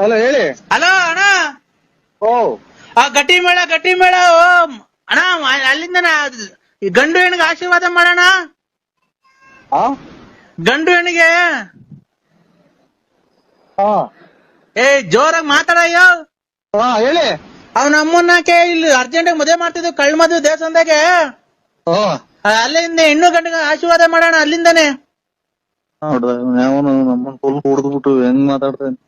Hello ಹೇಳಿ. Hello ಅಣ್ಣ. ಓ. ಆ ಗಟ್ಟಿ ಮೇಳ ಗಟ್ಟಿ ಮೇಳ ಓ. ಅಣ್ಣ ಅಲ್ಲಿಂದ ಗಂಡು ಹೆಣ್ಣಿಗೆ ಆಶೀರ್ವಾದ ಮಾಡೋಣ? ಗಂಡು ಹೆಣ್ಣಿಗೆ? ಏ ಜೋರಾಗಿ ಮಾತಾಡಯ್ಯೋ ಹಾ ಹೇಳಿ. ಅವ್ನ ಅಮ್ಮನ್ನಕ್ಕೆ ಇಲ್ಲಿ ಅರ್ಜೆಂಟ್ ಮದುವೆ ಮಾಡ್ತಿದ್ವಿ ಕಳ್ ಮದುವೆ ದೇವಸ್ಥಾನದಾಗೆ. ಓ. ಅಲ್ಲಿಂದ ಹೆಣ್ಣು ಗಂಡಿಗೆ ಆಶೀರ್ವಾದ ಮಾಡೋಣ ಅಲ್ಲಿಂದಾನೆ. ನೋಡ್ದ ಅವನು ನಮ್ಮನ್ ಫುಲ್ ಕುಡ್ದ್ಬಿಟ್ಟು ಹೆಂಗ್ ಮಾತಾಡ್ತಾನೆ.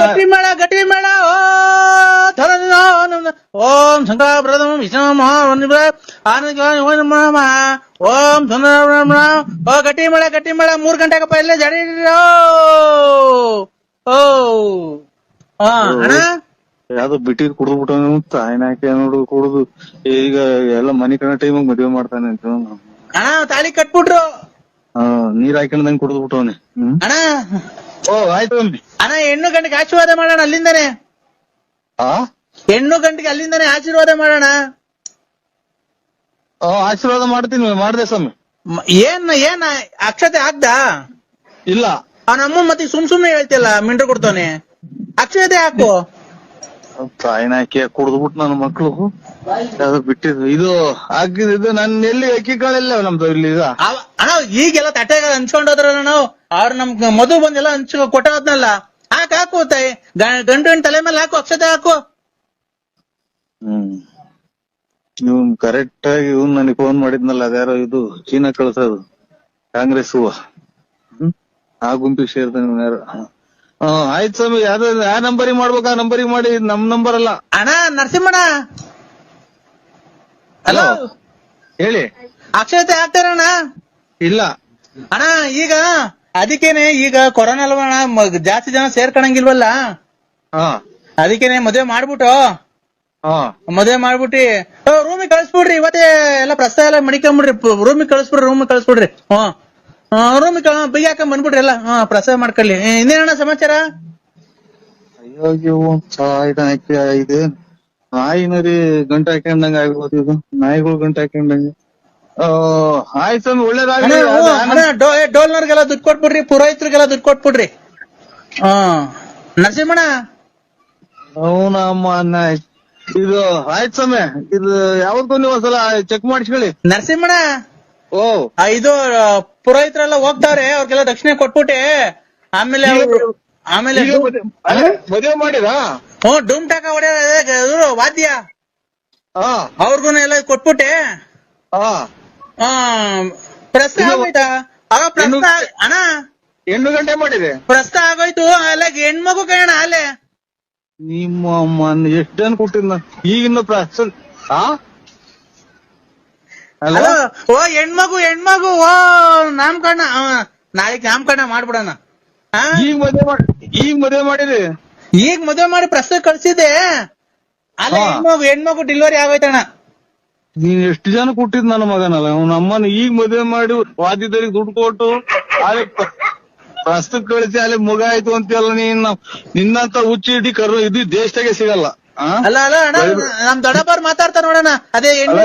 ಗಟ್ಟಿ ಮೇಳ ಗಟ್ಟಿ ಮೇಳ ಓ. ಓಂ ಶಂಕರ ಪ್ರಥಮ ವಿಷ್ಣು ಆನಂದ ಓಂ ಸುಂದರ ಓ ಗಟ್ಟಿ ಮೇಳ ಗಟ್ಟಿ ಮೇಳ ಮೂರ್ ಗಂಟೆಗಪ್ಪ ಇಲ್ಲೇ ಜಡಿ ಓ ಹಾ ಅಣ್ಣ? ಯಾವ್ದೋ ಬಿಟ್ಟಿದ್ ಕುಡ್ದ್ಬಿಟ್ಟು ತಾಯಿನ ಹಾಕಿ ನೋಡು ಕುಡ್ದು. ಈಗ ಎಲ್ಲ ಮನಿ ಕಣ ಟೈಮ್ ಮದ್ವೆ ಮಾಡ್ತಾನೆ ಅಂತ. ಅಣ್ಣ ತಾಳಿ ಕಟ್ಬಿಟ್ರು. ನೀರ್ ಹಾಕೊಂಡಂಗ್ ಕುಡಿದು ಬಿಟ್ಟವನೆ. ಅಣ್ಣ! ಓ ಆಯ್ತು. ಅಣ್ಣ ಹೆಣ್ಣು ಗಂಡಿಗೆ ಆಶೀರ್ವಾದ ಮಾಡೋಣ ಅಲ್ಲಿಂದಾನೆ. ಆ? ಹೆಣ್ಣು ಗಂಟಿಗೆ ಅಲ್ಲಿಂದಾನೆ ಆಶೀರ್ವಾದ ಮಾಡೋಣ. ಓ ಆಶೀರ್ವಾದ ಮಾಡ್ತೀನಿ ಮಾಡ್ದೆ ಸ್ವಾಮಿ. ಮ- ಏನ್ ಏನ್ ಅಕ್ಷತೆ ಆಗ್ದಾ? ಇಲ್ಲ. ಅವನ ಅಮ್ಮ ಮತ್ತೆ ಸುಮ್ ಸುಮ್ನೆ ಹೇಳ್ತಿಲ್ಲ ಮಿಂಡ್ರು ಕೊಡ್ತಾನೆ ಅಕ್ಷತೆ ಹಾಕು. ತಾಯಿನ ಹಾಕಿ ಕುಡ್ದ್ಬಿಟ್ಟು ನನ್ನ ಮಕ್ಳು. ಅದು ಬಿಟ್ಟಿದ್ದು. ಇದು ಹಾಕಿದ್ ಇದು ನನ್ ಎಲ್ಲಿ ಅಕ್ಕಿ ಕಾಳೆಲ್ಲ ನಮ್ದು ಇಲ್ಲಿ ಈಗ. ಅವ- ಅಣ್ಣ ಈಗೆಲ್ಲ ತಟ್ಟೆಗಳ ಹಂಚ್ಕೊಂಡ್ ಹೋದ್ರಲ್ಲ ನಾವು. ಅವ್ರ ನಮ್ ಮಧು ಬಂದೆಲ್ಲ ಹಂಚ್ ಕೊಟ್ಟದ್ನಲ್ಲ ಹಾಕ್ ಹಾಕು ತಾಯಿ. ಗ- ಗಂಡು ತಲೆ ಮೇಲೆ ಹಾಕು ಅಕ್ಷತೆ ಹಾಕು. ಹ್ಮ್. ಇವ್ನ್ ಕರೆಕ್ಟ್ ಆಗಿ ಇವ್ನ್ ನನಗೆ ಫೋನ್ ಮಾಡಿದ್ನಲ್ಲ ಅದ್ಯಾರೋ ಇದು ಚೀನಾ ಕಳ್ಸೋದು. ಕಾಂಗ್ರೆಸ್ ಹೂವ. ಹ್ಮ್. ಆ ಗುಂಪಿಗೆ ಸೇರ್ತಾನೆ ಇವ್ನ್ ಯಾರು. ಹಾ ಆಯ್ತು ಸ್ವಾಮಿ. ಯಾವ್ದು ಯಾವ ನಂಬರಿಗೆ ಮಾಡ್ಬೇಕು ಆ ನಂಬರಿಗೆ ಮಾಡಿ. ಇದ್ ನಮ್ ನಂಬರ್ ಅಲ್ಲ. ಅಣ್ಣ ನರಸಿಂಹಣ್ಣ. ಹಲೋ? ಹೇಳಿ. ಅಕ್ಷತೆ ಹಾಕ್ತಾರಣ್ಣ ಇಲ್ಲ. ಅಣ್ಣ ಈಗ ಅದಕ್ಕೇನೆ ಈಗ ಕೊರೋನಾ ಅಲ್ವಣ್ಣ ಮ- ಜಾಸ್ತಿ ಜನ ಸೇರ್ಕೊಳಂಗಿಲ್ವಲ್ಲ ಹಾ. ಅದಕ್ಕೇನೆ ಮದ್ವೆ ಮಾಡ್ಬಿಟ್ಟು. ಹಾ. ಮದ್ವೆ ಮಾಡ್ಬಿಟ್ಟಿ. ರೂಮಿಗೆ ಕಳಿಸ್ಬಿಡ್ರಿ. ಇವತ್ತೇ ಎಲ್ಲ ಪ್ರಸ್ತಾವ ಎಲ್ಲ ಮಡಿಕೊಂಬಿಡ್ರಿ. ರೂಮಿಗೆ ಕಳಿಸ್ಬಿಡ್ರಿ ರೂಮಿಗೆ ಕಳಿಸ್ಬಿಡ್ರಿ. ಹ್ಮ್. ರೂಮಿಗೆ ಬೈಗ್ ಹಾಕೊಂಡ್ ಬಂದ್ಬಿಡ್ರಿ ಎಲ್ಲ. ಹಾ ಪ್ರಸಾದ ಮಾಡ್ಕೊಳ್ಳಿ. ಇನ್ನೇನಣ್ಣ ಸಮಾಚಾರ? ಅಯ್ಯೋ ಅಯ್ಯೋ ಸಾಯ್ದ ಹಾಕಿ ಇದೆ. ನಾಯಿನರಿ ಗಂಟೆ ಹಾಕೊಂಡಂಗ ಆಗ್ಬೋದು ಇದು. ನಾಯಿಗಳು ಗಂಟೆ ಹಾಕೊಂಡಂಗೆ ಆಯ್ತು ಸ್ವಾಮಿ ಒಳ್ಳೇದಾಗ್ಲಿ. ಡೋಲ್ನವ್ರಿಗೆಲ್ಲ ದುಡ್ಡು ಕೊಟ್ಬಿಡ್ರಿ ಪುರೋಹಿತರಿಗೆಲ್ಲ ದುಡ್ಡು ಕೊಟ್ಬಿಡ್ರಿ. ಹಾ ನರಸಿಂಹಣ್ಣ? ಅವನಮ್ಮ ಅನ್ನ ಇದು ಆಯ್ತು ಸ್ವಾಮಿ ಇದು ಯಾವ್ದಕ್ಕೂ ನೀವು ಒಂದ್ಸಲ ಚೆಕ್ ಮಾಡಿಸ್ಕೊಳ್ಳಿ. ನರಸಿಂಹಣ್ಣ? ಓ. ಇದು ಪುರೋಹಿತರೆಲ್ಲ ಹೋಗ್ತಾವ್ರೆ ಅವ್ರಿಗೆಲ್ಲ ದಕ್ಷಿಣ ಕೊಟ್ಬಿಟ್ಟೆ. ಆಮೇಲೆ ಅವ್ರು- ಆಮೇಲೆ ಮದುವೆ ಮಾಡಿದ ಹ್ಮ್ ಮದ್ವೆ ಡೂಮ್ ಟಾಕ ಹೊಡೆಯೋದು ವಾದ್ಯ. ಹಾ ಅವ್ರಿಗೂ ಎಲ್ಲ ಕೊಟ್ಬಿಟ್ಟೆ. ಹಾ ಆ, ಪ್ರಸ್ತ ಆಗೋಯ್ತಾ? ಅವ ಪ್ರಸ್ತ ಇನ್ನು- ಅಣ್ಣ. ಎಂಟು ಗಂಟೆ ಮಾಡಿದೆ. ಪ್ರಸ್ತ ಆಗೋಯ್ತು ಅಲ್ಲ ಹೆಣ್ಮಗು ಕಣ ಅಲ್ಲೇ. ನಿಮ್ಮ ಎಷ್ಟನ್ ಎಷ್ಟ್ ಜನ ಕೊಟ್ಟಿದ್ ಈಗಿನ್ನ ಪ್ರಾಸಲ್ ಹಾ ಅಲ್ಲ ಓ ಹೆಣ್ಮಗು ಹೆಣ್ಮಗು ಓ ನಾಮಕರಣ ನಾಳೆ ನಾಳೆಗ್ ನಾಮಕರಣ ಮಾಡ್ಬಿಡೋಣ? ಈಗ ಮದ್ವೆ ಮಾಡಿ ಈಗ ಮದ್ವೆ ಮಾಡಿರಿ? ಈಗ ಮದುವೆ ಮಾಡಿ ಪ್ರಸ್ತುತ ಕಳ್ಸಿದ್ದೆ. ಅಲ್ಲ ಹಾ. ಹೆಣ್ಮಗು ಹೆಣ್ಮಗು ಡೆಲಿವರಿ ಆಗೋಯ್ತಣ್ಣ. ನೀನ್ ಎಷ್ಟು ಜನ ಕೊಟ್ಟಿದ್ ನನ್ನ ಮಗನಲ್ಲ? ಅವ್ನ ಅಮ್ಮನ ಈಗ ಮದ್ವೆ ಮಾಡಿ ವಾದ್ಯದವ್ರಿಗೆ ದುಡ್ಡು ಕೊಟ್ಟು ಅಲ್ಲಿ ಪ್ರಸ್ತುತ ಕಳಿಸಿ ಅಲ್ಲಿ ಮಗ ಆಯ್ತು ಅಂತೆಲ್ಲ ನೀನ್? ನಿನ್ನಂತ ಹುಚ್ಚಿ ಇಡೀ ಕರು ಇದು ದೇಶದಾಗೆ ಸಿಗಲ್ಲ ಆ? ಅಲ್ಲ ಅಲ್ಲ ಅಣ್ಣ ನಮ್ ದೊಡ್ಡಪ್ಪ ಮಾತಾಡ್ತಾರ ನೋಡೋಣ ಅದೇ ಹೆಣ್ಣು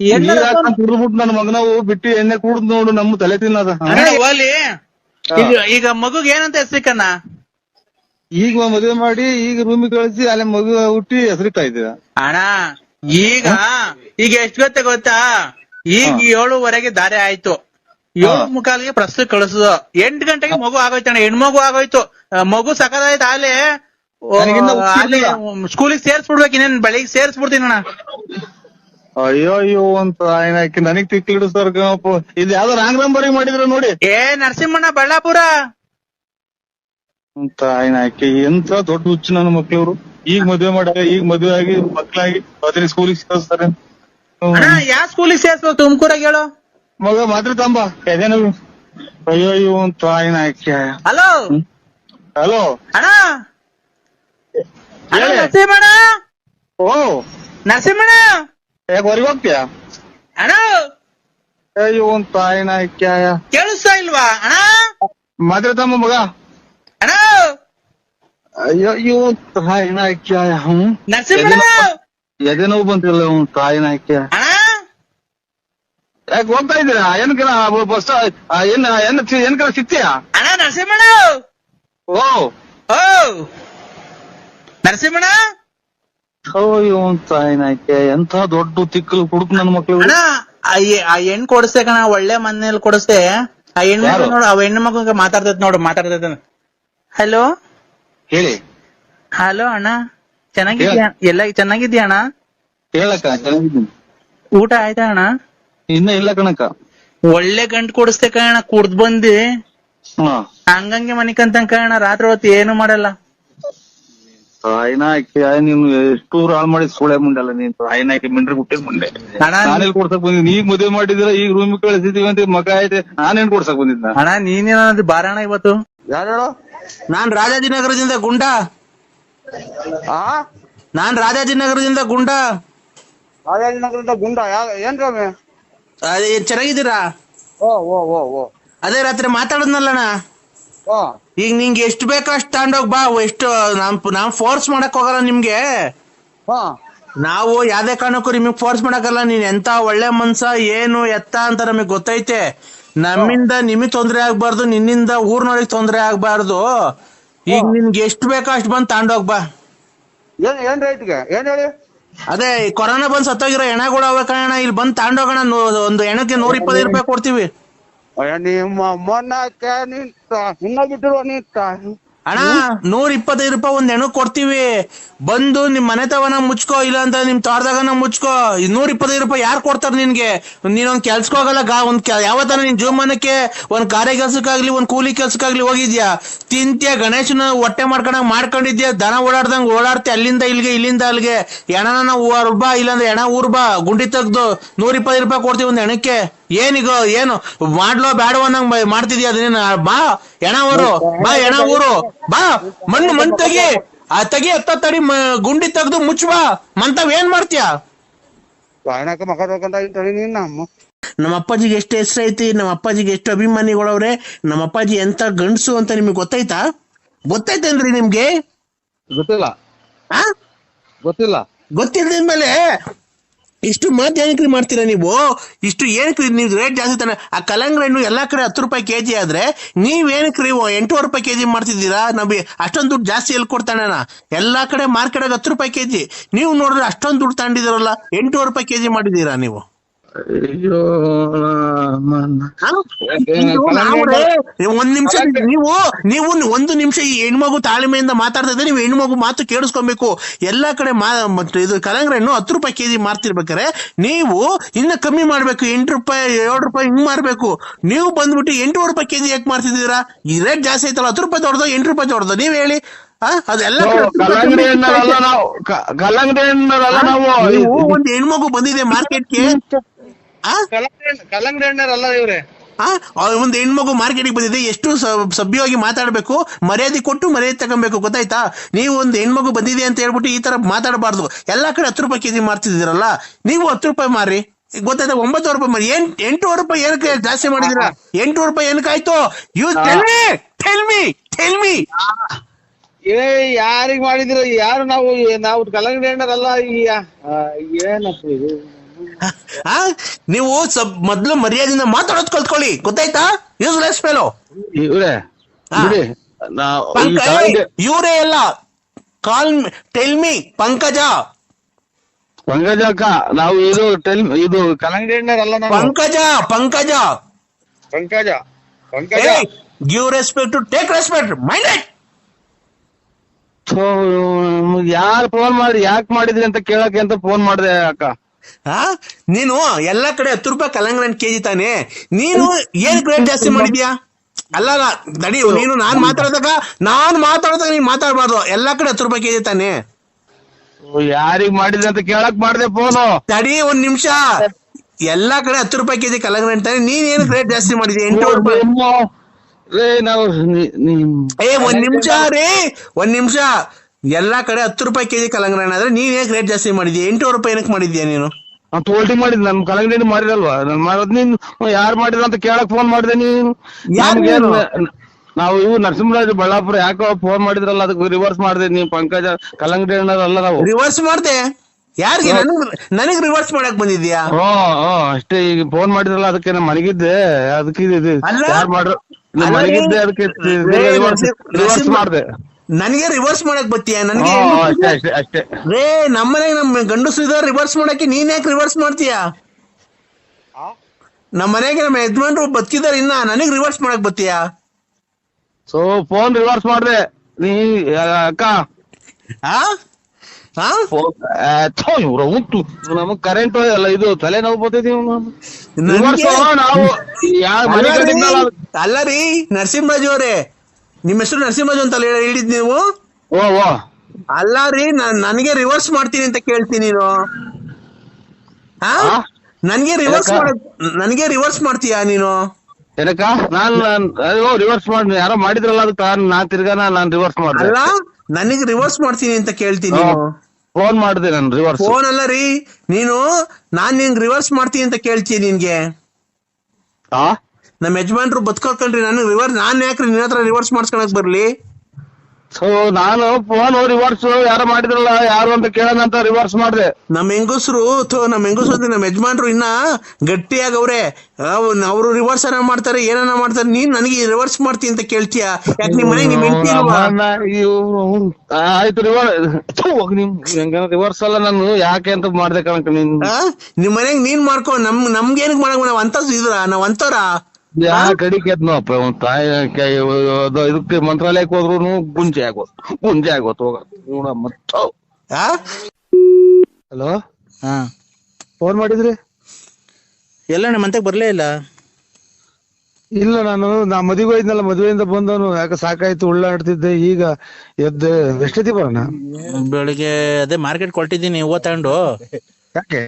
ಕುಡ್ದ್ಬಿಟ್ಟು ನನ್ನ ಮಗನವು ಬಿಟ್ಟು ಎಣ್ಣೆ ಕೂಡ ನೋಡು ನಮ್ಮ ತಲೆ ತಿನ್ನದ. ಹೋಲಿ ಈಗ ಈಗ ಮಗುಗ್ ಏನಂತ ಹೆಸರಿಕಣ್ಣ ಈಗ ಮದುವೆ ಮಾಡಿ ಈಗ ರೂಮಿಗೆ ಕಳಿಸಿ ಅಲ್ಲಿ ಮಗು ಹುಟ್ಟಿ ಹೆಸರಿತಾ ಇದ್ದೀರ? ಅಣ್ಣ ಈಗ ಈಗ ಎಷ್ಟು ಗೊತ್ತ ಗೊತ್ತಾ? ಈಗ ಏಳುವರೆಗೆ ದಾರಿ ಆಯ್ತು. ಏಳು ಮುಖಾಲಿಗೆ ಪ್ರಸ್ತುತ ಕಳಿಸುದು. ಎಂಟು ಗಂಟೆಗೆ ಮಗು ಆಗೋಯ್ತು ಅಣ್ಣ ಹೆಣ್ಣು ಹೆಣ್ಮಗು ಆಗೋಯ್ತು. ಮಗು ಸಕದಾಯ್ತು ಆಲೆ ಅಲ್ಲಿ. ಸ್ಕೂಲಿಗೆ ಸೇರ್ಸ್ಬಿಡ್ಬೇಕು ಇನ್ನೇನ್ ಬೆಳಿಗ್ಗೆ ಸೇರ್ಸ್ಬಿಡ್ತೀನಿ ಅಣ್ಣ. ಅಯ್ಯೋ ಅಯ್ಯೋ ಅಂತ ಆಯ್ನ ನನಗ್ ತಿಕ್ಕಿಡು ಸರ್ ಇದು ಯಾವ್ದೋ ರಾಂಗ್ ನಂಬರ್ ಮಾಡಿದ್ರ ನೋಡಿ. ಏ ನರಸಿಂಹಣ್ಣ ಬಳ್ಳಾಪುರ. ಅಂತ ಆಯ್ನಾಕಿ ಎಂತ ದೊಡ್ಡ ಹುಚ್ಚು ನನ್ನ ಮಕ್ಳವ್ರು. ಈಗ ಮದ್ವೆ ಮಾಡ್ಯಾರ ಈಗ ಮದ್ವೆ ಆಗಿ ಮಕ್ಳಾಗಿ ಅದ್ರ ಸ್ಕೂಲಿಗೆ ಸೇರಿಸ್ತಾರೆ. ಯಾವ ಸ್ಕೂಲಿಗೆ ಸೇರಿಸ್ಬೇಕು ತುಮಕೂರಾಗ ಹೇಳೋ. ಮಗ ಮಾತ್ರ ತಂಬ. ಅದೇನ ಅಯ್ಯೋ ಅಯ್ಯೋ ಅಂತ ಆಯ್ನಾಕಿ ಹಲೋ? ಹಲೋ? ಅಣ್ಣ? ನರಸಿಂಹಣ್ಣ? ಓ. ನರಸಿಂಹಣ್ಣ? ಯಾಕೆ ಹೊರಗೆ ಹೋಗ್ತೀಯ? ಅಣ್ಣ! ತಾಯಿ ತಾಯಿನ ಕೇಳಿಸ್ತಾ ಇಲ್ವಾ ಅಣ್ಣ? ಮಾತ್ರ ತಮ್ಮ ಮಗ. ಅಣ್ಣ! ಅಯ್ಯೋ ಇವನ್ ತಾಯಿನ ಕ್ಯಾಯ ಹ್ಮ್? ಎದೆ ನೋವು ಬಂತಿಲ್ಲ ಇವನ್ ತಾಯಿನ ಕ್ಯಾಯ ಯಾಕೆ ಹೋಗ್ತಾ ಇದ್ದೀರಾ? ಏನಕ್ಕೆ ಬಸ್ ಏನ್ ಏನ್ ಏನಕ್ಕೆ ಸಿಗ್ತೀಯಾ ಅಣ್ಣ ನರಸಿಂಹಣ್ಣ! ಓ. ಓ! ನರಸಿಂಹಣ್ಣ! ತಾಯಿನಾಯ್ಕೆ ಎಂತ ದೊಡ್ಡ ತಿಕ್ಕಲ್ ಹುಡುಕ್ ನನ್ ಮಕ್ಳು ಅಣ್ಣ ಆ ಎ- ಆ ಹೆಣ್ ಕೊಡಿಸ್ದೆ ಕಣ ಒಳ್ಳೆ ಮನೇಲಿ ಕೊಡಿಸ್ದೆ ಆ ಹೆಣ್ಣು ಯಾರು? ನೋಡು ಆ ಹೆಣ್ಣು ಮಗ ಮಾತಾಡ್ತೈತ್ ನೋಡು ಮಾತಾಡ್ತೈತ ಹಲೋ ಹೇಳಿ. ಹಲೋ ಅಣ್ಣ ಚೆನ್ನಾಗಿದ್ಯಾ? ಎಲ್ಲ ಚೆನ್ನಾಗಿದ್ಯಾ ಅಣ್ಣ? ಹೇಳಕ್ಕ ಚೆನ್ನಾಗಿದ್ದೀನಿ. ಊಟ ಆಯ್ತಾ ಅಣ್ಣ? ಇನ್ನ ಇಲ್ಲ ಕಣಕ್ಕ. ಒಳ್ಳೆ ಗಂಟ್ ಕೊಡಿಸ್ತೇ ಕಣ ಕುಡ್ದ್ ಬಂದಿ. ಹಾ. ಹಂಗಂಗೆ ಮನಿಕಂತ ಕಣ ರಾತ್ರಿ ಹೊತ್ತು ಏನು ಮಾಡಲ್ಲ. ತಾಯಿನಾಯ್ಕೆ ನೀನು ಎಷ್ಟು ಹಾಳು ಮಾಡಿ ಸೋಳೆ ಮುಂಡೆ ಅಲ್ಲ ನೀನ್? ತಾಯಿನಾಯ್ಕೆ ಮಿಂಡ್ರಿ ಹುಟ್ಟಿದ ಮುಂಡೆ. ಅಣ್ಣ ನಾನೆಲ್ಲಿ ಕೊಡ್ಸಕ್ ಬಂದಿದ್ದೀನಿ ಈಗ ಮದುವೆ ಮಾಡಿದ್ರ ಈಗ ರೂಮ್ ಕಳಿಸಿದೀವಿ ಅಂತ ಮಗ ಐತೆ ನಾನೇನ್ ಕೊಡ್ಸಕ್ ಬಂದಿದ್ನ? ಅಣ್ಣ ನೀನೇನಾದ್ರು ಬಾರಣ ಇವತ್ತು? ಯಾರು ಹೇಳು? ನಾನ್ ರಾಜಾಜಿನಗರದಿಂದ ಗುಂಡ. ಆ? ನಾನ್ ರಾಜಾಜಿನಗರದಿಂದ ಗುಂಡ. ರಾಜಾಜಿನಗರದಿಂದ ಗುಂಡ? ಏನ್ ರಮಿ ಅದೇ ಚೆನ್ನಾಗಿದ್ದೀರಾ? ಓ ಓ ಓ ಓ. ಅದೇ ರಾತ್ರಿ ಮಾತಾಡದ್ನಲ್ಲಣ್ಣ. ಈಗ ನಿಂಗೆ ಎಷ್ಟು ಬೇಕೋ ಅಷ್ಟು ತಗೊಂಡೋಗ್ ಬಾ. ಎಷ್ಟು ನಾನ್ ನಾನ್ ಫೋರ್ಸ್ ಮಾಡಕ್ ಹೋಗಲ್ಲ ನಿಮ್ಗೆ. ನಾವು ಯಾವ್ದೇ ಕಾರಣಕ್ಕೂ ನಿಮಗ್ ಫೋರ್ಸ್ ಮಾಡಕ್ಕಲ್ಲ ನೀನ್ ಎಂತ ಒಳ್ಳೆ ಮನ್ಸ ಏನು ಎತ್ತ ಅಂತ ನಮಗ್ ಗೊತ್ತೈತೆ. ನಮ್ಮಿಂದ ನಿಮಗ್ ತೊಂದ್ರೆ ಆಗ್ಬಾರ್ದು ನಿನ್ನಿಂದ ಊರ್ನವ್ರಿಗೆ ತೊಂದ್ರೆ ಆಗ್ಬಾರ್ದು. ಈಗ ನಿನ್ಗೆ ಎಷ್ಟು ಬೇಕೋ ಅಷ್ಟು ಬಂದ್ ತಗೊಂಡೋಗ್ ಬಾ. ಏನ್ ಏನ್ ಏನ್ ಹೇಳಿ? ಅದೇ ಕೊರೋನಾ ಬಂದ್ ಸತ್ತೋಗಿರೋ ಹೆಣಗಳು ಕೂಡ ಕಣ ಇಲ್ಲಿ ಬಂದ್ ತಗೊಂಡೋಗೋಣ. ಒಂದು ಎಣಕ್ಕೆ ನೂರ ಇಪ್ಪತ್ತೈದು ರೂಪಾಯಿ ಕೊಡ್ತೀವಿ. ನಿಮ್ಮ ಮೊನ್ನಕ್ಕೆ ನಿಂತ ನಿನ್ನ ಇನ್ನ ಬಿಟ್ಟಿರುವ ನೀ ತ- ಅಣ್ಣ ನೂರ ಇಪ್ಪತ್ತೈದು ರೂಪಾಯಿ ಒಂದ್ ಹೆಣ್ಣು ಕೊಡ್ತೀವಿ. ಬಂದು ನಿಮ್ ಮನೆ ತವನ ಮುಚ್ಕೋ ಇಲ್ಲ ಅಂತ ನಿಮ್ ತೋಟದಾಗನ ಮುಚ್ಕೋ. ನೂರ ಇಪ್ಪತ್ತೈದು ರೂಪಾಯಿ ಯಾರು ಕೊಡ್ತಾರ ನಿನ್ಗೆ? ನೀನೊಂದ್ ಒಂದ್ ಹೋಗಲ್ಲ ಗಾ ಒಂದ್ ಯಾವತ್ತಾರ ನಿನ್ ಜೀವಮಾನಕ್ಕೆ ಒಂದ್ ಕಾರ್ಯ ಕೆಲ್ಸಕ್ಕಾಗ್ಲಿ ಒಂದ್ ಕೂಲಿ ಕೆಲ್ಸಕ್ಕಾಗ್ಲಿ ಹೋಗಿದ್ಯಾ? ತಿಂತ್ಯ ಗಣೇಶನ ಹೊಟ್ಟೆ ಮಾಡ್ಕೊಂಡಂಗ್ ಮಾಡ್ಕೊಂಡಿದ್ಯಾ? ದನ ಓಡಾಡ್ದಂಗ ಓಡಾಡ್ತಿ ಅಲ್ಲಿಂದ ಇಲ್ಲಿಗೆ ಇಲ್ಲಿಂದ ಅಲ್ಲಿಗೆ. ಹೆಣನ ಊರ್ಬಾ ಇಲ್ಲಾಂದ್ರೆ ಹೆಣ ಊರ್ ಬಾ ಗುಂಡಿ ತೆಗ್ದು ನೂರ ಇಪ್ಪತ್ತೈದು ರೂಪಾಯಿ ಕೊಡ್ತೀವಿ ಒಂದ್ ಹೆಣಕ್ಕೆ. ಏನಿಗ ಏನು ಮಾಡ್ಲೋ ಬೇಡವೋ ಅನ್ನಂಗ್ ಬ- ಮಾಡ್ತಿದ್ಯಾ ಅದನ್ನ? ಬಾ ಎಣ ಊರು ಬಾ ಎಣ ಊರು ಬಾ ಮಣ್ಣು ಮಣ್ಣು ತೆಗಿ ಆ ತೆಗಿ ಹತ್ತ ತಡಿ ಮ- ಗುಂಡಿ ತೆಗ್ದು ಮುಚ್ಚ ಬಾ ಮಂತಾವ್ ಏನ್ ಮಾಡ್ತೀಯ? ನೀನ್ ನಮ್ಮ. ನಮ್ಮ ಅಪ್ಪಾಜಿಗೆ ಎಷ್ಟು ಐತಿ ನಮ್ಮ ಅಪ್ಪಾಜಿಗೆ ಎಷ್ಟು ಅಭಿಮಾನಿಗಳವ್ರೆ ನಮ್ಮ ಅಪ್ಪಾಜಿ ಎಂತ ಗಂಡಸು ಅಂತ ನಿಮ್ಗೆ ಗೊತ್ತೈತಾ ಗೊತ್ತಾಯ್ತೇನ್ರಿ ನಿಮ್ಗೆ? ಗೊತ್ತಿಲ್ಲ. ಗೊತ್ತಿಲ್ಲ. ಗೊತ್ತಿಲ್ಲದ ಗೊತ್ತಿಲ್ಲದ್ಮೇಲೆ ಇಷ್ಟು ಮಾತು ಏನಕ್ರಿ ಮಾಡ್ತೀರಾ ನೀವು? ಇಷ್ಟು ಏನಕ್ರಿ ನೀವು ರೇಟ್ ಜಾಸ್ತಿ ತಾನೆ? ಆ ಕಲಂಗಡಿ ಹಣ್ಣು ಎಲ್ಲಾ ಕಡೆ ಹತ್ತು ರೂಪಾಯಿ ಕೆಜಿ ಆದ್ರೆ ನೀವ್ ಏನಕ್ರಿ ಎಂಟೂವರೆ ರೂಪಾಯಿ ಕೆಜಿ ಮಾಡ್ತಿದ್ದೀರಾ? ನಮಗೆ ಅಷ್ಟೊಂದು ದುಡ್ಡು ಜಾಸ್ತಿ ಎಲ್ಲಿ ಕೊಡ್ತಾನಣ್ಣ ಎಲ್ಲಾ ಕಡೆ ಮಾರ್ಕೆಟ್ ಹತ್ತು ರೂಪಾಯಿ ಕೆಜಿ. ನೀವು ನೋಡಿದ್ರೆ ಅಷ್ಟೊಂದು ದುಡ್ಡು ತಗೊಂಡಿದ್ದೀರಲ್ಲ? ಎಂಟೂವರೆ ರೂಪಾಯಿ ಕೆಜಿ ಮಾಡಿದ್ದೀರಾ ನೀವು? ಅಯ್ಯೋ ಒಂದ್ ನಿಮಿಷ ನೀವು ನೀವು ಒಂದು ನಿಮಿಷ ಈ ಹೆಣ್ಮಗು ತಾಳ್ಮೆಯಿಂದ ಮಾತಾಡ್ತಾ ಇದ್ರೆ ನೀವು ಹೆಣ್ಮಗು ಮಾತು ಕೇಳಿಸ್ಕೊಬೇಕು. ಎಲ್ಲಾ ಕಡೆ ಇದು ಕಲಂಗಡಿ ಹಣ್ಣು ಹತ್ತು ರೂಪಾಯಿ ಕೆಜಿ ಮಾರ್ತಿರ್ಬೇಕಾರೆ ನೀವು ಇನ್ನ ಕಮ್ಮಿ ಮಾಡ್ಬೇಕು ಎಂಟು ರೂಪಾಯಿ ಏಳು ರೂಪಾಯಿ ಹಿಂಗ್ ಮಾರ್ಬೇಕು. ನೀವು ಬಂದ್ಬಿಟ್ಟು ಎಂಟೂವರೆ ರೂಪಾಯಿ ಕೆಜಿ ಯಾಕೆ ಮಾರ್ತಿದ್ದೀರಾ? ಈ ರೇಟ್ ಜಾಸ್ತಿ ಐತಲ್ಲ ಹತ್ತು ರೂಪಾಯಿ ದೊಡ್ಡದು ಎಂಟು ರೂಪಾಯಿ ದೊಡ್ಡದು ನೀವ್ ಹೇಳಿ. ಕಲ್ಲಂಗಡಿ ನಾವು ಒಂದ್ ಹೆಣ್ಮಗು ಬಂದಿದೆ ಮಾರ್ಕೆಟ್ಗೆ. ಕಲ್ಲಂಗಡಿ ಎಣ್ಣೆರಲ್ಲ ಇವ್ರೆ. ಒಂದು ಹೆಣ್ಮಗು ಮಾರ್ಕೆಟಿಗೆ ಬಂದಿದೆ ಎಷ್ಟು ಸಭ್ಯವಾಗಿ ಮಾತಾಡಬೇಕು ಮರ್ಯಾದೆ ಕೊಟ್ಟು ಮರ್ಯಾದೆ ತಗೊಬೇಕು ಗೊತ್ತಾಯ್ತಾ? ನೀವು ಒಂದು ಹೆಣ್ಮಗು ಬಂದಿದೆ ಅಂತ ಹೇಳ್ಬಿಟ್ಟು ಈ ತರ ಮಾತಾಡಬಾರ್ದು. ಎಲ್ಲಾ ಕಡೆ ಹತ್ತು ರೂಪಾಯಿ ಕೆಜಿ ಮಾರ್ತಿದ್ದೀರಲ್ಲ? ನೀವು ಹತ್ತು ರೂಪಾಯಿ ಮಾರಿ ಗೊತ್ತಾಯ್ತಾ? ಒಂಬತ್ತು ರೂಪಾಯಿ ಮಾರಿ ಏನ್ ಎಂಟೂವರೆ ರೂಪಾಯಿ ಏನಕ್ಕೆ ಜಾಸ್ತಿ ಮಾಡಿದಿರ ಎಂಟೂವರೆ ರೂಪಾಯಿ ಏನಕ್ಕಾಯ್ತು? ಆಯ್ತು use me tell me tell me ಏ ಯಾರಿಗ್ ಮಾಡಿದಿರ ಯಾರು ನಾವು ನಾವು ಕಲ್ಲಂಗಡಿ ಅಣ್ಣರಲ್ಲ ಈ ಏನಪ್ಪ ಇದು? ಆ? ನೀವು ಸಬ್ ಮೊದ್ಲು ಮರ್ಯಾದೆಯಿಂದ ಮಾತಾಡೋದ್ ಕಲ್ತ್ಕೊಳ್ಳಿ. ಗೊತ್ತಾಯ್ತಾ? ಯೂಸ್ಲೆಸ್ ಫೆಲೋ ಇವ್ರೆ. ಬಿಡಿ ನಾವು ಈ ಪಂಕಜ ಕಲ್ಲಂಗಡಿ- ಇವರೇ ಎಲ್ಲ ಕಾಲ್ ಟೆಲ್ ಮೀ ಪಂಕಜ. ಪಂಕಜ ಅಕ್ಕ ನಾವು ಇದು ಟೆಲ್ ಇದು ಕಲ್ಲಂಗಡಿ ಅಲ್ಲ ನಾವು. Pankaja Pankaja. Pankaja Pankaja. Give respect to take respect mind it ಯಾರು ಫೋನ್ ಮಾಡಿ ಯಾಕೆ ಮಾಡಿದ್ರಿ ಅಂತ ಕೇಳಕ್ಕೆ ಅಂತ ಫೋನ್ ಮಾಡಿದೆ ಅಕ್ಕ. ಆ? ನೀನು ಎಲ್ಲಾ ಕಡೆ ಹತ್ತು ರೂಪಾಯಿ ಕಲ್ಲಂಗಡಿ ಕೆಜಿ ತಾನೆ. ನೀನು ಏನ್ ರೇಟ್ ಜಾಸ್ತಿ ಮಾಡಿದ್ಯಾ? ಅಲ್ಲ ಅಲ್ಲ ನಡಿ ನೀನು ನಾನ್ ಮಾತಾಡ್ದಾಗ ನಾನ್ ಮಾತಾಡ್ದಾಗ ನೀನ್ ಮಾತಾಡ್ಬಾರ್ದು. ಎಲ್ಲಾ ಕಡೆ ಹತ್ತು ರೂಪಾಯಿ ಕೆಜಿ ತಾನೆ. ಯಾರಿಗ್ ಮಾಡಿದ್ರೆ ಅಂತ ಕೇಳಕ್ ಮಾಡಿದೆ ಫೋನು ತಡಿ ಒಂದ್ ನಿಮಿಷ. ಎಲ್ಲಾ ಕಡೆ ಹತ್ತು ರೂಪಾಯಿ ಕೆಜಿ ಕಲ್ಲಂಗಡಿ ಅಂತಾನೆ ತಾನೆ. ನೀನ್ ಏನ್ ರೇಟ್ ಜಾಸ್ತಿ ಮಾಡಿದ್ಯಾ? ಎಂಟು ರೂಪಾಯಿ. ನಾವು ನಿ- ಏ ಒಂದ್ ನಿಮಿಷ ರೀ. ಒಂದ್ ನಿಮಿಷ. ಎಲ್ಲಾ ಕಡೆ ಹತ್ತು ರೂಪಾಯಿ ಕೆಜಿ ಕಲಂಗಡಿ ಹಣ್ಣು ಆದ್ರೆ ನೀನ್ ಏನ್ ರೇಟ್ ಜಾಸ್ತಿ ಮಾಡಿದ್ಯಾ? ಎಂಟು ರೂಪಾಯಿ ಏನಕ್ಕೆ ಮಾಡಿದ್ಯಾ ನೀನು? ನಾನ್ ತೋಲ್ಟಿ ಮಾಡಿದ್ ನಮ್ ಕಲಂಗಡಿ ಹಣ್ಣು ಮಾಡಿರಲ್ವಾ? ನಾನ್ ಮಾಡೋದ್ ನೀನ್ ಯಾರು ಮಾಡಿದ್ರ ಅಂತ ಕೇಳಕ್ ಫೋನ್ ಮಾಡಿದೆ ನೀನು. ಯಾರ್ ನೀನು? ನಾವು ಇವು ನರಸಿಂಹರಾಜ್ ಬಳ್ಳಾಪುರ ಯಾಕೋ ಫೋನ್ ಮಾಡಿದ್ರಲ್ಲ ಅದಕ್ಕೆ ರಿವರ್ಸ್ ಮಾಡಿದೆ ನೀವು ಪಂಕಜ ಕಲ್ಲಂಗಡಿ ಹಣ್ಣಲ್ಲ ನಾವು. ರಿವರ್ಸ್ ಮಾಡ್ದೆ? ಯಾರಿಗೆ? ನನಗ್ ನನಗ್ ರಿವರ್ಸ್ ಮಾಡಕ್ ಬಂದಿದ್ಯಾ? ಓ ಅಷ್ಟೇ ಈಗ ಫೋನ್ ಮಾಡಿದ್ರಲ್ಲ ಅದಕ್ಕೆ ನಾನು ಮನಗಿದ್ದೆ ಅದಕ್ಕೆ ಇದು- ಇದು ಅಲ್ಲ? ಯಾರು ಮಾಡ್ರು? ಅಲ್ಲ ಮಲಗಿದ್ದೆ ಅದಕ್ಕೆ ರಿವರ್ಸ್ ಮಾಡಿದೆ. ನನಗೆ ರಿವರ್ಸ್ ಮಾಡಕ್ ಬತ್ತೀಯ? ನನಗೆ ಅಷ್ಟೇ ರೇ ನಮ್ಮನೆಗೆ ನಮ್ಮ ಗಂಡಸು ಇದಾರೆ ರಿವರ್ಸ್ ಮಾಡಕ್ಕೆ ನೀನ್ ಯಾಕೆ ರಿವರ್ಸ್ ಮಾಡ್ತೀಯ? ನಮ್ಮನೆಗೆ ನಮ್ಮ ಯಜಮಾನ್ರು ಬದುಕಿದಾರೆ ಇನ್ನ ನನಗೆ ರಿವರ್ಸ್ ಮಾಡಕ್ ಬತ್ತೀಯ? ಸೊ ಫೋನ್ ರಿವರ್ಸ್ ಮಾಡ್ದೆ. ನೀ ಅಕ್ಕ? ಇವ್ರ ಉಂಟು. ನಮಗ್ ಕರೆಂಟ್ ಅಲ್ಲ ಇದು ತಲೆ ನೋವು. ಬರ್ತೈತಿ ಅಲ್ಲ ರೀ ನರಸಿಂಹರಾಜು ಅವರೇ. ನಿಮ್ಮ ಹೆಸರು ನರಸಿಂಹಜು ಅಂತ ಹೇಳಿ ಹೇಳಿದ್ ನೀವು? ಓ ಓ. ಅಲ್ಲ ರೀ ನಾನ್ ನನಗೆ ರಿವರ್ಸ್ ಮಾಡ್ತೀನಿ ಅಂತ ಕೇಳ್ತೀನಿ ನೀನು. ಹಾ? ನನ್ಗೆ ರಿವರ್ಸ್? ಮಾಡ ನನಗೆ ರಿವರ್ಸ್ ಮಾಡ್ತೀಯಾ ನೀನು? ಏನಕ್ಕ? ನಾನ್ ನಾನ್ ಅಯ್ಯೋ ರಿವರ್ಸ್ ಮಾಡಿ ಯಾರೋ ಮಾಡಿದ್ರಲ್ಲ ಅದಕ್ಕೆ ನಾನು ತಿರ್ಗಾ ನಾನ್ ರಿವರ್ಸ್ ಮಾಡಿದೆ. ಅಲ್ಲ ನನಗೆ ರಿವರ್ಸ್ ಮಾಡ್ತೀನಿ ಅಂತ ಕೇಳ್ತೀನಿ ನೀನು. ಫೋನ್ ಮಾಡಿದೆ ನಾನು ರಿವರ್ಸ್ ಫೋನ್ ಅಲ್ಲ ರೀ ನೀನು ನಾನ್ ನಿನ್ಗೆ ರಿವರ್ಸ್ ಮಾಡ್ತೀನಿ ಅಂತ ಕೇಳ್ತೀನಿ ನಿನ್ಗೆ. ಆ? ನಮ್ಮ ಯಜಮಾನ್ರು ಬದುಕೋಕಲ್ರಿ ನಾನು ರಿವರ್ಸ್ ನಾನ್ ಯಾಕ್ರಿ ನಿನ್ನ ಹತ್ರ ರಿವರ್ಸ್ ಮಾಡ್ಸ್ಕೊಳಕ್ ಬರ್ಲಿ? ಸೊ ನಾನು ಫೋನ್ ರಿವರ್ಸ್ ಯಾರು ಮಾಡಿದ್ರಲ್ಲ ಯಾರು ಅಂತ ಕೇಳೋಣ ಅಂತ ರಿವರ್ಸ್ ಮಾಡಿದೆ. ನಮ್ಮ ಹೆಂಗಸರು ನಮ್ಮ ಹೆಂಗಸರು ನಮ್ಮ ಯಜಮಾನ್ರು ಇನ್ನ ಗಟ್ಟಿಯಾಗವ್ರೆ. ಅವರು ರಿವರ್ಸ್ ಏನ ಮಾಡ್ತಾರೆ ಏನನ್ನ ಮಾಡ್ತಾರೆ ನೀನ್ ನನಗೆ ರಿವರ್ಸ್ ಮಾಡ್ತೀನಿ ಅಂತ ಕೇಳ್ತೀಯ? ಯಾಕೆ ನಿಮ್ಮ ಮನೆಗೆ ನಿಮ್ ಹೆಂಡತಿ ಆಯ್ತು ರಿವರ್ಸ್ ನಿಮ್ ರಿವರ್ಸ್ ಅಲ್ಲ ನಾನು ಯಾಕೆ ಅಂತ ಮಾಡ್ದೆ ಕಣಕ ನೀನ್. ನಿಮ್ಮ ನಿಮ್ ಮನೆಗ್ ನೀನ್ ಮಾಡ್ಕೊ ನಮ್ ನಮ್ಗೆ ಏನಕ್ಕೆ ಮಾಡಕ್ ನಾವ್ ಅಂತ ಇದ್ರ? ನಾವ್ ಅಂತವ್ರ? ಯಾ ಕಡಿಕೆ ಕೆತ್ತನಪ್ಪ ಒಂದ್ ತಾಯಿ ಕೈ- ಅದು ಇದಕ್ಕೆ ಮಂತ್ರಾಲಯಕ್ಕೆ ಹೋದ್ರು ಗುಂಜೆ ಆಗೋತ್ ಗುಂಜೆ ಆಗೋತ್ ಹೋಗ ನೋಡ ಮತ್ತ. ಆ? ಹಲೋ? ಹಾ. ಫೋನ್ ಮಾಡಿದ್ರಿ? ಎಲ್ಲ ನಮ್ಮ ಮಂತೆಗೆ ಬರ್ಲೇ ಇಲ್ಲ? ಇಲ್ಲ ನಾನು ನಾ ಮದುವೆ ಹೋಯ್ದ್ನಲ್ಲ ಮದುವೆಯಿಂದ ಬಂದವನು. ಯಾಕೆ ಸಾಕಾಯ್ತು ಉಳ್ಳಾಡ್ತಿದ್ದೆ ಈಗ ಎದ್ದ ಎಷ್ಟೊತ್ತಿ ಬರೋಣ? ಬೆಳಿಗ್ಗೆ ಅದೇ ಮಾರ್ಕೆಟ್ ಕೊಟ್ಟಿದ್ದೀನಿ ಹೂವ ತಗೊಂಡು. ಯಾಕೆ?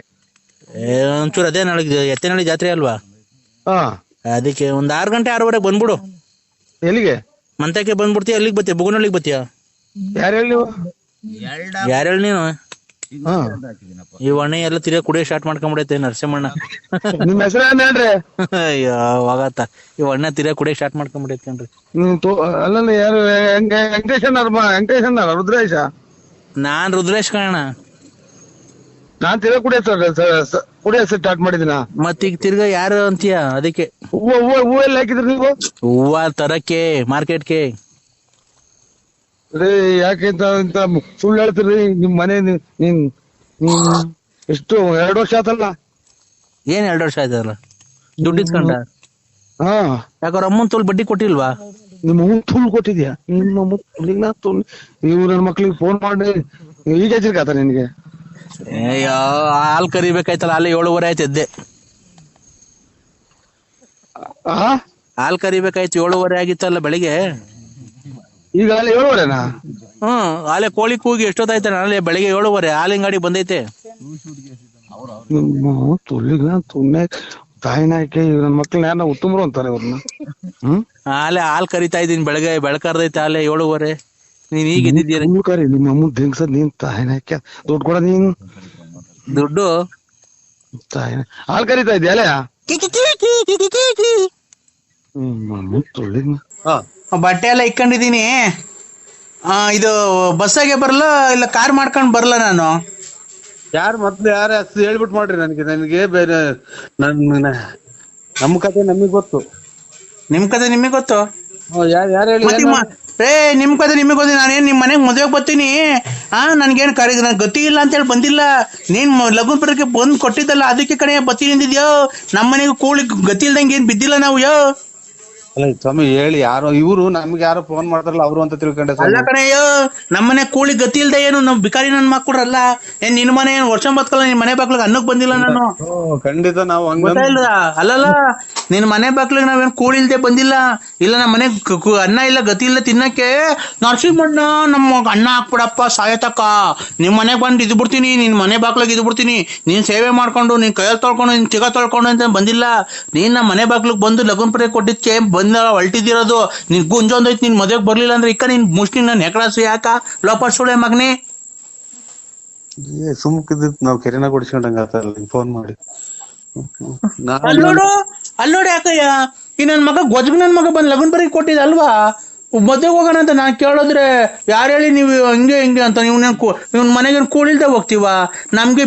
ಏ, ಒಂಚೂರು ಅದೇ ನಾಳೆ ಎತ್ತೇನಹಳ್ಳಿ ಜಾತ್ರೆ ಅಲ್ವಾ? ಹಾ. ಅದಕ್ಕೆ ಒಂದ್ ಆರು ಗಂಟೆ ಆರೂವರೆಗೆ ಬಂದ್ಬಿಡು. ಎಲ್ಲಿಗೆ? ಮಂತಕ್ಕೆ ಬಂದ್ಬಿಡ್ತೀಯ ಅಲ್ಲಿಗೆ ಬತ್ತೀಯ ಬುಗುನಳ್ಳಿಗೆ ಬತ್ತೀಯ ಯಾರು ಹೇಳಿ ನೀವು? ಯಾರು ಹೇಳಿ ನೀನು? ಹಾ. ಈ ಒಣ ಎಲ್ಲ ತಿರ್ಗಾ ಕುಡಿಯೋ ಸ್ಟಾರ್ಟ್ ಮಾಡ್ಕೊಂಡ್ಬಿಡತ್ತೆ ನರಸಿಂಹಣ್ಣ. ನಿಮ್ಮ ಹೆಸರು ಏನ್ರಿ ಅಯ್ಯೋ ಹೋಗತ್ತ ಈ ಒಣ್ಣ ತಿರ್ಗಾ ಕುಡಿಯೋ ಸ್ಟಾರ್ಟ್ ಮಾಡ್ಕೊಂಬಿಡೈತೆ ಕಣ್ರಿ. ನೀವು ತೋ ಅಲ್ಲ ಯಾರು ಹೆಂಗ- ವೆಂಕಟೇಶ್ ಅನ್ನಾರ ವೆಂಕಟೇಶ್ ರುದ್ರೇಶ? ನಾನ್ ರುದ್ರೇಶ್ ಕಣ ನಾನ್ ತಿರ್ಗಾ ಕುಡಿಯ ಕುಡಿಯ ಸ್ಟಾರ್ಟ್ ಮಾಡಿದಿನ ಮತ್ತೀಗ ತಿರ್ಗಾ ಯಾರು ಅಂತೀಯ ಅದಕ್ಕೆ? ಹೂವ ಹೂವ ಹೂವ ಎಲ್ಲ ಹಾಕಿದ್ರಿ ನೀವು? ಹೂವ ತರಕ್ಕೆ ಮಾರ್ಕೆಟ್ಗೆ. ಅದೇ ಯಾಕೆ ಅಂತ ಸುಳ್ಳು ಹೇಳ್ತೀರಿ? ನಿಮ್ ಮನೆ ನಿ- ನಿಮ್ ನಿಮ್ ಎಷ್ಟು ಎರಡು ವರ್ಷ ಆತಲ್ಲ? ಏನ್ ಎರಡು ವರ್ಷ ಆಯ್ತಲ್ಲ? ದುಡ್ಡು ಇಸ್ಕೊಂಡ? ಹಾ. ಯಾಕವ್ರ ಅಮ್ಮನ್ ತೋಲ್ ಬಡ್ಡಿ ಕೊಟ್ಟಿಲ್ವಾ? ನಿಮ್ಮ ಹೂ ತುಳು ಕೊಟ್ಟಿದ್ಯಾ? ನಿಮ್ಮ ಮುನ್ನ ತುಳು ಇವ್ ನನ್ ಮಕ್ಳಿಗೆ ಫೋನ್ ಮಾಡಿ ಈಗ ಹಚ್ಚಿರ್ಕಾತ ನಿನ್ಗೆ? ಹಾಲ್ ಕರಿಬೇಕಾಯ್ತಲ್ಲ ಅಲ್ಲಿ ಏಳುವರೆ ಆಯ್ತು ಎದ್ದೆ. ಆ ಹಾಲ್ ಕರಿಬೇಕಾಯ್ತು ಏಳುವರೆ ಆಗಿತ್ತಲ್ಲ ಬೆಳಿಗ್ಗೆ. ಈಗ ಅಲ್ಲಿ ಏಳುವರೆನಾ? ಹ್ಮ್ ಆಲೆ ಕೋಳಿ ಕೂಗಿ ಎಷ್ಟೊತ್ತಾಯ್ತು ನಾಳೆ ಬೆಳಿಗ್ಗೆ ಏಳುವರೆ ಹಾಲಿನ ಗಾಡಿ ಬಂದೈತೆ. ನಿಮ್ಮ ತುಳಿಗ ತುನ್ನೆ ತಾಯಿನ ಆಕೆ ನನ್ ಮಕ್ಳನ್ನ ಯಾರನ್ನ ಉತ್ತಮರು ಅಂತಾರೆ ಅವ್ರನ್ನ ಹ್ಮ್? ಆಲೆ ಹಾಲ್ ಕರಿತಾ ಇದೀನಿ ಬೆಳಗ್ಗೆ ಬೆಳಕರ್ದೈತೆ ಆಲೆ ಏಳುವರೆ. ನೀನ್ ಈಗ ಇದ್ದಿದ್ದೀರ ನೀವು ಕರಿ ನಿಮ್ಮ ಅಮ್ಮ ದಿಂಗ್ಸದ್ ನೀನ್ ತಾಯಿನ ಆಕೆ ದುಡ್ಡು ಕೊಡ ನೀನ್. ದುಡ್ಡು? ತಾಯಿನ. ಹಾಲ್ ಕರಿತಾ ಇದ್ಯಾ ಅಲ್ಲ ಬಟ್ಟೆ ಎಲ್ಲ ಇಕ್ಕೊಂಡಿದೀನಿ ಆ, ಇದು ಬಸ್ಸಾಗೆ ಬರಲ್ಲ ಇಲ್ಲ ಕಾರ್ ಮಾಡ್ಕೊಂಡ್ ಬರಲ್ಲ ನಾನು? ಯಾರು ಮೊದ್ಲು ಯಾರು ಅಷ್ಟು ಹೇಳ್ಬಿಟ್ಟು ಮಾಡ್ರಿ ನನಗೆ ನನಗೆ ಬೇರೆ ನನ್ನ ನಮ್ಮ ಕತೆ ನಮಗ್ ಗೊತ್ತು. ನಿಮ್ಮ ಕತೆ ನಿಮಗೆ ಗೊತ್ತು? ಯಾರು ಯಾರು ಹೇಳಿ? ಏ, ನಿಮ್ ಕತೆ ನಿಮಗೆ ನಾನು ನಾನೇನ್ ನಿಮ್ಮ ಮನೆಗೆ ಮದ್ವೆಗ್ ಬರ್ತೀನಿ? ಆ, ನನಗೇನು ಕರಿ, ನನಗೆ ಗತಿ ಇಲ್ಲ ಅಂತ ಹೇಳಿ ಬಂದಿಲ್ಲ. ನೀನು ಲಘು ಬರಕ್ಕೆ ಬಂದ್ ಕೊಟ್ಟಿದ್ದಲ್ಲ, ಅದಕ್ಕೆ ಕಡೆ ಬತ್ತಿ ಅಂದಿದ್ಯೋ? ನಮ್ಮ ಮನೆಗೆ ಕೂಳಿ ಗತಿ ಇಲ್ದಂಗೆ ಏನು ಬಿದ್ದಿಲ್ಲ ನಾವು, ಯೋ? ಅಲ್ಲ ಸ್ವಾಮಿ ಹೇಳಿ ಯಾರು ಇವರು ನಮ್ಗೆ ಯಾರು ಫೋನ್ ಮಾಡ್ತಾರಲ್ಲ ಅವರು ಅಂತ ತಿಳ್ಕೊಂಡೆ ಅಲ್ಲ ಕಣಯ್ಯೋ ನಮ್ಮನೆ ಕೂಳಿ ಗತಿ ಇಲ್ದೆ ಏನು? ನಮ್ ಬಿಕಾರಿ ನನ್ ಮಕ್ಕಳ್ರಲ್ಲ ಏನ್ ನಿನ್ ಮನೆ ಏನ್ ವರ್ಷ ಬತ್ಕಲ್ಲ ನಿನ್ ಮನೆ ಬಾಗ್ಲಿಗೆ ಅನ್ನಕ್ ಬಂದಿಲ್ಲ ನಾನು? ಖಂಡಿತ ನಾವು ಹಂಗ ಅಲ್ಲಲ್ಲ ನಿನ್ ಮನೆ ಬಾಗ್ಲಿಗೆ ನಾವೇನ್ ಕೂಳಿ ಇಲ್ದೆ ಬಂದಿಲ್ಲ? ಇಲ್ಲ ನಮ್ಮ ಮನೆ ಅನ್ನ ಇಲ್ಲ ಗತಿ ಇಲ್ಲ ತಿನ್ನಕ್ಕೆ? ನರಸಿಂಹಣ್ಣ ನಮ್ಮ ಅನ್ನ ಹಾಕ್ಬಿಡಪ್ಪ ಸಾಯತಕ್ಕ. ನಿಮ್ ಮನೆಗ್ ಬಂದು ಇದು ಬಿಡ್ತೀನಿ ನಿನ್ ಮನೆ ಬಾಗ್ಲಿಗೆ ಇದು ಬಿಡ್ತೀನಿ. ನೀನ್ ಸೇವೆ ಮಾಡ್ಕೊಂಡು ನೀನ್ ಕೈಯಲ್ಲಿ ತೊಳ್ಕೊಂಡು ನಿನ್ ಚಿಗ ತೊಳ್ಕೊಂಡು ಅಂತ ಬಂದಿಲ್ಲ. ನೀನ್ ನಮ್ಮ ಮನೆ ಬಾಗ್ಲಿಗೆ ಬಂದು ಲಗುನ್ ಪಡೆ ಕೊಟ್ಟಿದ್ಕೆ ಬಂದ ಹೊಲ್ಟಿದಿರೋದು ನಿನ್ ಗುಂಜೊಂದೈತಿ ನಿನ್ ಮದ್ವೆಗ್ ಬರ್ಲಿಲ್ಲ ಅಂದ್ರೆ ಇಕ್ಕ ನಿನ್ ಮುಷ್ಟಿ ನನ್ ಹೆಕಡಾಸು ಯಾಕ? ಲೋಪಾಡ್ ಸುಳೆ ಮಗನೇ. ಸುಮ್ಕಿದ್ ನಾವ್ ಕೆರೆನ ಕೊಡ್ಸ್ಕೊಂಡಂಗ ಆತಲ್ಲ ಫೋನ್ ಮಾಡಿ. ಅಲ್ ನೋಡು ಅಲ್ ನೋಡಿ ಯಾಕಯ್ಯ ಈ ನನ್ ಮಗ ಗೊಜ್ಗ ನನ್ ಮಗ ಬಂದ್ ಲಗನ್ ಬರೀ ಕೊಟ್ಟಿದಲ್ವಾ ಮದ್ವೆಗೆ ಹೋಗೋಣ ಅಂತ ನಾನ್ ಕೇಳಿದ್ರೆ ಯಾರು ಹೇಳಿ ನೀವು ಹಂಗೆ ಹಿಂಗೆ ಅಂತ ನೀವು ಇವ್ನ ಮನೆಗೆ ಕೂಳಿಲ್ದೆ ಹೋಗ್ತೀವ? ನಮ್ಗೆ